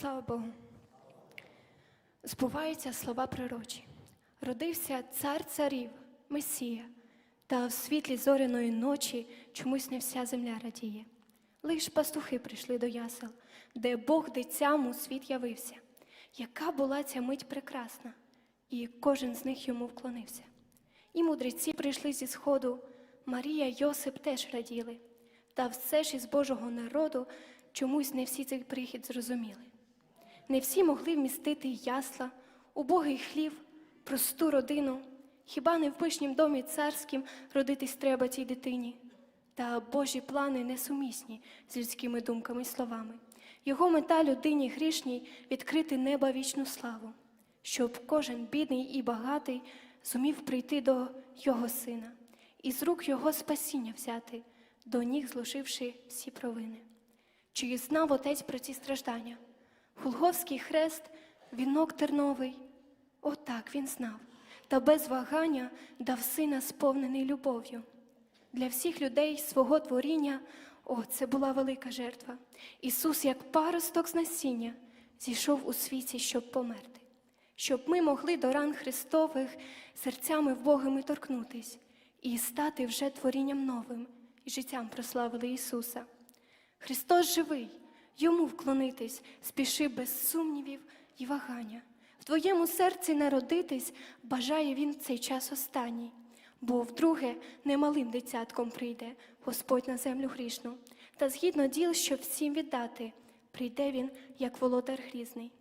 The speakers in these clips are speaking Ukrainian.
Слава Богу. Збуваються слова пророчі. Родився цар царів, Месія, та в світлі зоряної ночі чомусь не вся земля радіє. Лиш пастухи прийшли до ясел, де Бог дитям у світ явився. Яка була ця мить прекрасна, і кожен з них йому вклонився. І мудреці прийшли зі сходу, Марія, Йосип теж раділи, та все ж із Божого народу чомусь не всі цей прихід зрозуміли. Не всі могли вмістити ясла, убогий хлів, просту родину. Хіба не в пишнім домі царським родитись треба цій дитині? Та Божі плани несумісні з людськими думками й словами. Його мета людині грішній відкрити неба вічну славу, щоб кожен бідний і багатий зумів прийти до Його сина і з рук Його спасіння взяти, до ніг зложивши всі провини. Чи знав отець про ці страждання? Голговський хрест, вінок терновий. Отак він знав, та без вагання дав сина сповнений любов'ю. Для всіх людей свого творіння, о, це була велика жертва. Ісус, як паросток з насіння, зійшов у світі, щоб померти, щоб ми могли до ран Христових серцями вбогими торкнутись і стати вже творінням новим, і життям прославили Ісуса. Христос живий, йому вклонитись, спіши без сумнівів і вагання. В твоєму серці народитись бажає він в цей час останній, бо вдруге немалим дитятком прийде Господь на землю грішну, та згідно діл, щоб всім віддати, прийде він, як володар грізний.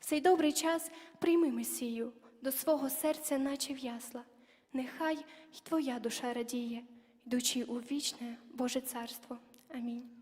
В цей добрий час прийми Месію до свого серця, наче в ясла. Нехай й твоя душа радіє, йдучи у вічне Боже царство. Амінь.